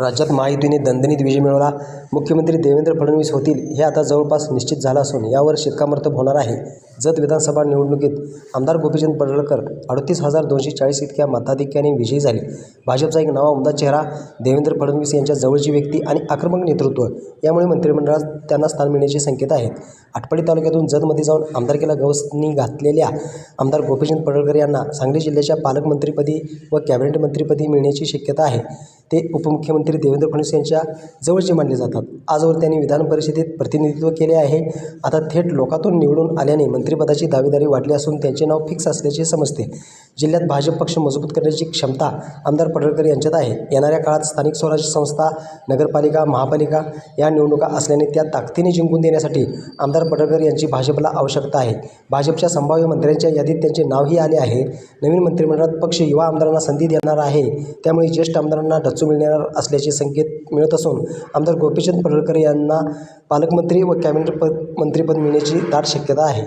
राज्यात महायुतीने दणदणीत विजय मिळवला. मुख्यमंत्री देवेंद्र फडणवीस होतील हे आता जवळपास निश्चित झालं असून यावर शिक्कामोर्तब होणार आहे. जत विधानसभा निवडणुकीत आमदार गोपीचंद पडळकर अडतीस हजार दोनशे चाळीस इतक्या मताधिक्याने विजयी झाले. भाजपचा एक नवा उमदा चेहरा देवेंद्र फडणवीस यांच्या जवळची व्यक्ती आणि आक्रमक नेतृत्व यामुळे मंत्रिमंडळात त्यांना स्थान मिळण्याचे संकेत आहेत. आटपाडी तालुक्यातून जतमध्ये जाऊन आमदारकीला गवसनी घातलेल्या आमदार गोपीचंद पडळकर यांना सांगली जिल्ह्याच्या पालकमंत्रीपदी व कॅबिनेट मंत्रीपदी मिळण्याची शक्यता आहे. ते उपमुख्यमंत्री देवेंद्र फडणवीस यांच्या जवळचे मानले जातात. आजवर त्यांनी विधान परिषदेत प्रतिनिधित्व केले आहे. आता थेट लोकातून निवडून आल्याने मंत्रिपदाची दावेदारी वाढली असून त्यांचे नाव फिक्स असल्याचे समजते. जिल्ह्यात भाजप पक्ष मजबूत करण्याची क्षमता आमदार पडळकर यांच्यात आहे. येणाऱ्या काळात स्थानिक स्वराज्य संस्था नगरपालिका महापालिका या निवडणुका असल्याने त्या ताकदीने जिंकून देण्यासाठी आमदार पडळकर यांची भाजपला आवश्यकता आहे. भाजपच्या संभाव्य मंत्र्यांच्या यादीत त्यांचे नावही आले आहे. नवीन मंत्रिमंडळात पक्ष युवा आमदारांना संधी देणार आहे. त्यामुळे ज्येष्ठ आमदारांना डच्चू मिळणार असल्याचे संकेत मिळत असून आमदार गोपीचंद पडळकर यांना पालकमंत्री व कॅबिनेट पद मंत्रीपद मिळण्याची दाट शक्यता आहे.